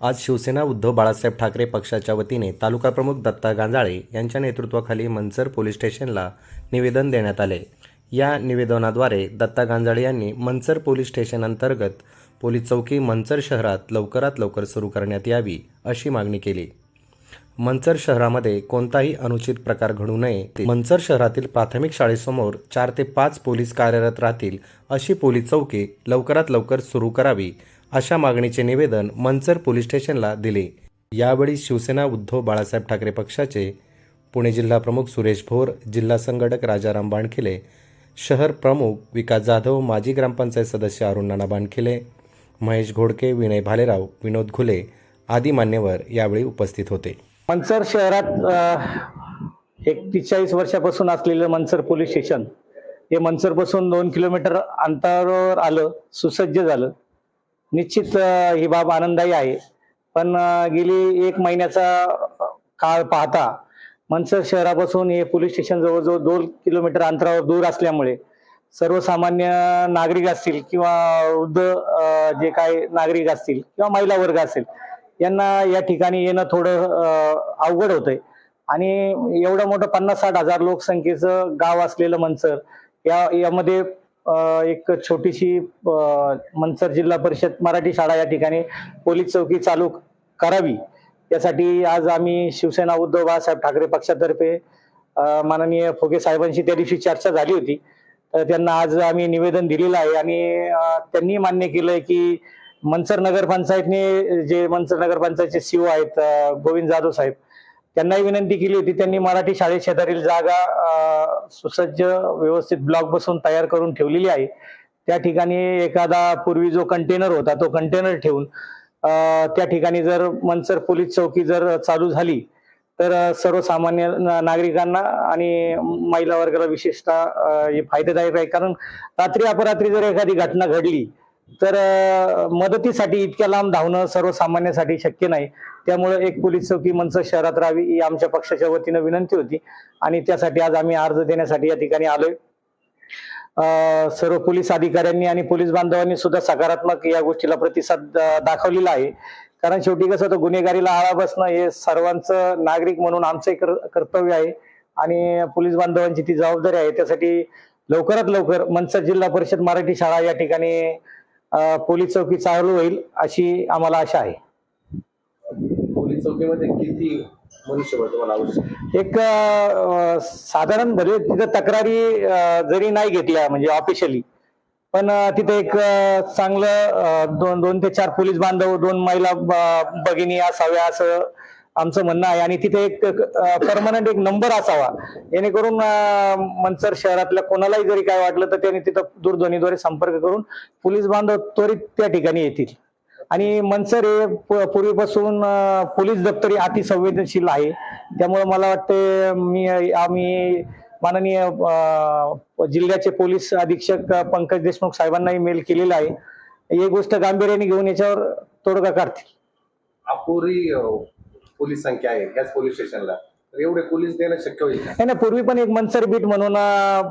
आज शिवसेना उद्धव बाळासाहेब ठाकरे पक्षाच्या वतीने तालुकाप्रमुख दत्ता गांजाळे यांच्या नेतृत्वाखाली मंचर पोलीस स्टेशनला निवेदन देण्यात आले. या निवेदनाद्वारे दत्ता गांजाळे यांनी मंचर पोलीस स्टेशन अंतर्गत पोलीस चौकी मंचर शहरात लवकरात लवकर सुरू करण्यात यावी अशी मागणी केली. मंचर शहरामध्ये कोणताही अनुचित प्रकार घडू नये. मंचर शहरातील प्राथमिक शाळेसमोर चार ते पाच पोलीस कार्यरत राहतील अशी पोलीस चौकी लवकरात लवकर सुरू करावी अशा मागणीचे निवेदन मंचर पोलीस स्टेशनला दिले. यावेळी शिवसेना उद्धव बाळासाहेब ठाकरे पक्षाचे पुणे जिल्हा प्रमुख सुरेश भोर जिल्हा संघटक राजाराम बाणखिले शहर प्रमुख विकास जाधव माजी ग्रामपंचायत सदस्य अरुण नाना बाणखिले महेश घोडके विनय भालेराव विनोद घुले आदी मान्यवर यावेळी उपस्थित होते. मनसर शहरात एकतीस एक वर्षापासून असलेलं मनसर पोलीस स्टेशन हे मंचरपासून दोन किलोमीटर अंतरावर आलं सुसज्ज झालं. निश्चित ही बाब आनंदायी आहे. पण गेली एक महिन्याचा काळ पाहता मनसर शहरापासून हे पोलीस स्टेशन जवळजवळ दोन किलोमीटर अंतरावर दूर असल्यामुळे सर्वसामान्य नागरिक असतील किंवा वृद्ध जे काही नागरिक असतील किंवा महिला वर्ग असेल यांना या ठिकाणी येणं थोडं अवघड होतंय. आणि एवढं मोठं पन्नास साठ हजार लोकसंख्येचं गाव असलेलं मनसर या यामध्ये एक छोटीशी मनसर जिल्हा परिषद मराठी शाळा या ठिकाणी पोलीस चौकी चालू करावी. यासाठी आज आम्ही शिवसेना उद्धव बाळासाहेब ठाकरे पक्षातर्फे माननीय फुगे साहेबांशी त्या दिवशी चर्चा झाली होती. तर त्यांना आज आम्ही निवेदन दिलेलं आहे आणि त्यांनी मान्य केलंय की मनसर नगरपंचायतने जे मनसर नगरपंचायतचे सीओ आहेत गोविंद जाधव साहेब त्यांनाही विनंती केली होती त्यांनी मराठी शाळेत शेजारील जागा सुसज्ज व्यवस्थित ब्लॉक बसून तयार करून ठेवलेली आहे. त्या ठिकाणी एखादा पूर्वी जो कंटेनर होता तो कंटेनर ठेवून त्या ठिकाणी जर मनसर पोलीस चौकी जर चालू झाली तर सर्वसामान्य नागरिकांना आणि महिला वर्गाला विशेषतः हे फायदेदायक आहे. कारण रात्री अपरात्री जर एखादी घटना घडली तर मदतीसाठी इतक्या लांब धावणं सर्वसामान्यासाठी शक्य नाही. त्यामुळे एक पोलीस चौकी मंच शहरात राहावी ही आमच्या पक्षाच्या वतीनं विनंती होती. आणि त्यासाठी आज आम्ही अर्ज देण्यासाठी या ठिकाणी आलोय. सर्व पोलीस अधिकाऱ्यांनी आणि पोलीस बांधवांनी सुद्धा सकारात्मक या गोष्टीला प्रतिसाद दाखवलेला आहे. कारण शेवटी कसं होतं गुन्हेगारीला आळा बसणं हे सर्वांचं नागरिक म्हणून आमचं कर्तव्य आहे. आणि पोलीस बांधवांची ती जबाबदारी आहे. त्यासाठी लवकरात लवकर मनसर जिल्हा परिषद मराठी शाळा या ठिकाणी पोलीस चौकी चालू होईल अशी आम्हाला आशा आहे. पोलीस चौकीमध्ये किती मनुष्यबळ तुम्हाला आवश्यक एक अ, साधारण भले तिथं तक्रारी अ, जरी नाही घेतल्या म्हणजे ऑफिशियली पण अ, तिथे एक अ, चांगलं अ, दोन दोन ते चार पोलीस बांधव दोन महिला ब- भगिनी असाव्या असं आमचं म्हणणं आहे. आणि तिथे एक परमनंट एक नंबर असावा. जेणेकरून मनसर शहरातल्या कोणालाही जरी काय वाटलं तर त्यांनी तिथं दूरध्वनीद्वारे संपर्क करून पोलीस बांधव त्वरित त्या ठिकाणी येतील. आणि मनसर हे प- पूर्वीपासून पोलीस दप्तरी अतिसंवेदनशील आहे. त्यामुळे मला वाटते मी आम्ही माननीय जिल्ह्याचे पोलीस अधीक्षक पंकज देशमुख साहेबांनाही मेल केलेला आहे. ही गोष्ट गांभीर्याने घेऊन याच्यावर तोडगा काढतील. अपुरी पोलीस संख्या आहे ह्याच पोलीस स्टेशनला. तर एवढे पोलीस देणं शक्य होईल का? नाही ना पूर्वी पण एक मनसर बीट म्हणून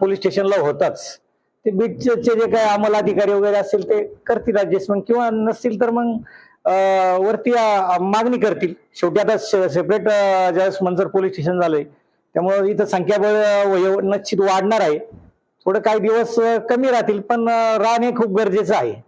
पोलीस स्टेशनला होताच. ते बीटचे जे काही अंमल अधिकारी वगैरे असतील ते करतील ऍडजस्टमेंट किंवा नसतील तर मग वरती मागणी करतील. शेवटी आता सेपरेट ज्यावेळेस मनसर पोलीस स्टेशन झालंय त्यामुळे इथं संख्याबळ अ, वय- निश्चित वाढणार आहे. थोडं काही दिवस कमी राहतील पण राहणे खूप गरजेचं आहे.